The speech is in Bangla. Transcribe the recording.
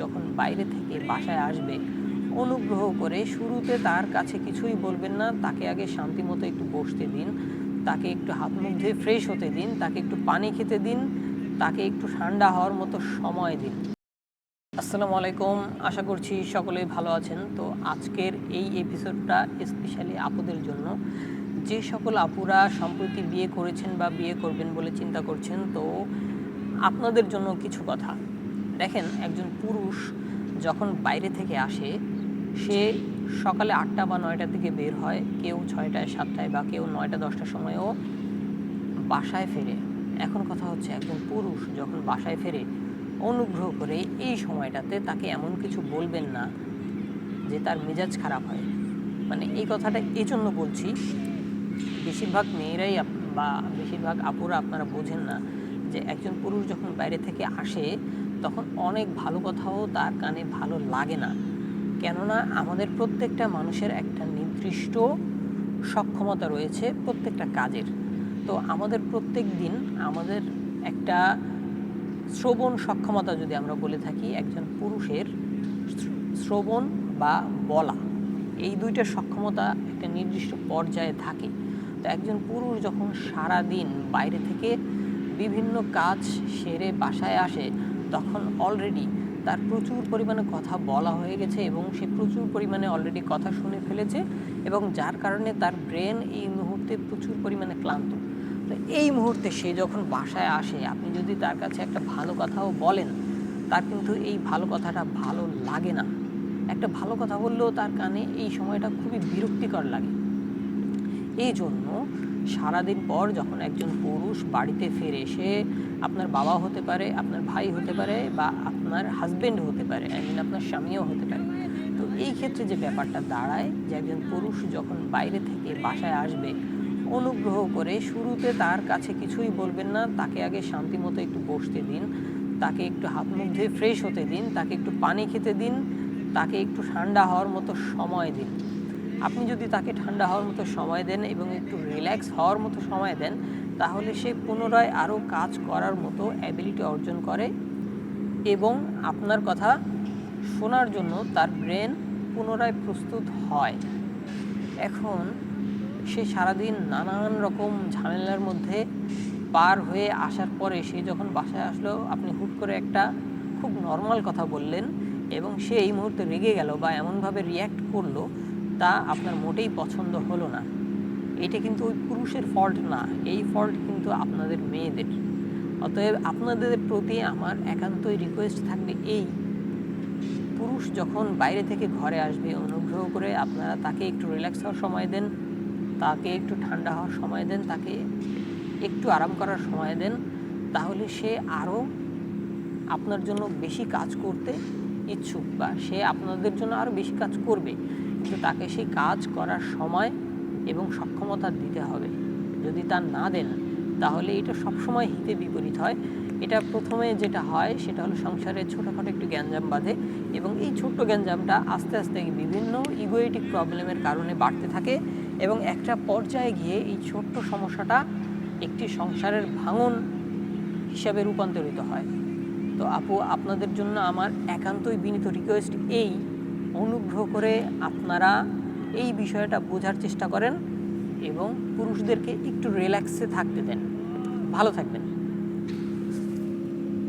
যখন বাইরে থেকে বাসায় আসবে, অনুগ্রহ করে শুরুতে তার কাছে কিছুই বলবেন না। তাকে আগে শান্তি মতো একটু বসতে দিন, তাকে একটু হাত মুখ ধুয়ে ফ্রেশ হতে দিন, তাকে একটু পানি খেতে দিন, তাকে একটু ঠান্ডা হওয়ার মতো সময় দিন। আসসালামু আলাইকুম, আশা করছি সকলেই ভালো আছেন। তো আজকের এই এপিসোডটা স্পেশালি আপুদের জন্য। যে সকল আপুরা সম্প্রতি বিয়ে করেছেন বা বিয়ে করবেন বলে চিন্তা করছেন, তো আপনাদের জন্য কিছু কথা। দেখেন একজন পুরুষ যখন বাইরে থেকে আসে, সে সকালে আটটা বা নয়টার দিকে বের হয়, কেউ ছয়টায়, সাতটায় বা কেউ নয়টা, দশটার সময়ও বাসায় ফেরে। এখন কথা হচ্ছে একজন পুরুষ যখন বাসায় ফেরে, অনুগ্রহ করে এই সময়টাতে তাকে এমন কিছু বলবেন না যে তার মেজাজ খারাপ হয়। মানে এই কথাটা এই জন্য বলছি, বেশিরভাগ মেয়েরাই বা বেশিরভাগ আপুরা আপনারা বোঝেন না যে একজন পুরুষ যখন বাইরে থেকে আসে তখন অনেক ভালো কথাও তার কানে ভালো লাগে না। কেননা আমাদের প্রত্যেকটা মানুষের একটা নির্দিষ্ট সক্ষমতা রয়েছে প্রত্যেকটা কাজের। তো আমাদের প্রত্যেক দিন আমাদের একটা শ্রবণ সক্ষমতা যদি আমরা বলে থাকি একজন পুরুষের শ্রবণ বা বলা, এই দুইটা সক্ষমতা একটা নির্দিষ্ট পর্যায়ে থাকে। তো একজন পুরুষ যখন সারা দিন বাইরে থেকে বিভিন্ন কাজ সেরে বাসায় আসে তখন অলরেডি তার প্রচুর পরিমাণে কথা বলা হয়ে গেছে এবং সে প্রচুর পরিমাণে অলরেডি কথা শুনে ফেলেছে এবং যার কারণে তার ব্রেন এই মুহূর্তে প্রচুর পরিমাণে ক্লান্ত। তো এই মুহূর্তে সে যখন বাসায় আসে, আপনি যদি তার কাছে একটা ভালো কথাও বলেন, তার কিন্তু এই ভালো কথাটা ভালো লাগে না। একটা ভালো কথা বললেও তার কানে এই সময়টা খুবই বিরক্তিকর লাগে। এই জন্য সারাদিন পর যখন একজন পুরুষ বাড়িতে ফিরে সে আপনার বাবা হতে পারে, আপনার ভাই হতে পারে বা আপনার হাজবেন্ড হতে পারে আই মিন আপনার স্বামীও হতে পারে, তো এই ক্ষেত্রে যে ব্যাপারটা দাঁড়ায় যে একজন পুরুষ যখন বাইরে থেকে বাসায় আসবে, অনুগ্রহ করে শুরুতে তার কাছে কিছুই বলবেন না, তাকে আগে শান্তি মতো একটু বসতে দিন, তাকে একটু হাত মুখ ধুয়ে ফ্রেশ হতে দিন, তাকে একটু পানি খেতে দিন, তাকে একটু ঠান্ডা হওয়ার মতো সময় দিন। আপনি যদি তাকে ঠান্ডা হওয়ার মতো সময় দেন এবং একটু রিল্যাক্স হওয়ার মতো সময় দেন, তাহলে সে পুনরায় আরও কাজ করার মতো অ্যাবিলিটি অর্জন করে এবং আপনার কথা শোনার জন্য তার ব্রেন পুনরায় প্রস্তুত হয়। এখন সে সারাদিন নানান রকম ঝামেলার মধ্যে পার হয়ে আসার পরে সে যখন বাসায় আসলো, আপনি হুট করে একটা খুব নর্মাল কথা বললেন এবং সে এই মুহূর্তে রেগে গেল বা এমনভাবে রিয়্যাক্ট করল তা আপনার মোটেই পছন্দ হলো না। এটা কিন্তু ওই পুরুষের ফল্ট না। এই ফল্ট কিন্তু আপনাদের মেয়েদের। অতএব আপনাদের প্রতি আমার একান্তই রিকোয়েস্ট থাকবে এই। পুরুষ যখন বাইরে থেকে ঘরে আসবে, অনুগ্রহ করে আপনারা তাকে একটু রিল্যাক্স হওয়ার সময় দেন, তাকে একটু ঠান্ডা হওয়ার সময় দেন, তাকে একটু আরাম করার সময় দেন, তাহলে সে আরও আপনার জন্য বেশি কাজ করতে ইচ্ছুক বা সে আপনাদের জন্য আরও বেশি কাজ করবে। কিন্তু তাকে সেই কাজ করার সময় এবং সক্ষমতা দিতে হবে। যদি তা না দেন, তাহলে এটা সবসময় হিতে বিপরীত হয়। এটা প্রথমে যেটা হয়, সেটা হলো সংসারে ছোটোখাটো একটু গ্যাঞ্জাম বাঁধে এবং এই ছোট্ট গ্যাঞ্জামটা আস্তে আস্তে বিভিন্ন ইগোয়েটিক প্রবলেমের কারণে বাড়তে থাকে এবং একটা পর্যায়ে গিয়ে এই ছোট্ট সমস্যাটা একটি সংসারের ভাঙন হিসাবে রূপান্তরিত হয়। তো আপু, আপনাদের জন্য আমার একান্তই বিনীত রিকোয়েস্ট এই অনুগ্রহ করে আপনারা এই বিষয়টা বোঝার চেষ্টা করেন এবং পুরুষদেরকে একটু রিল্যাক্সে থাকতে দেন। ভালো থাকবেন।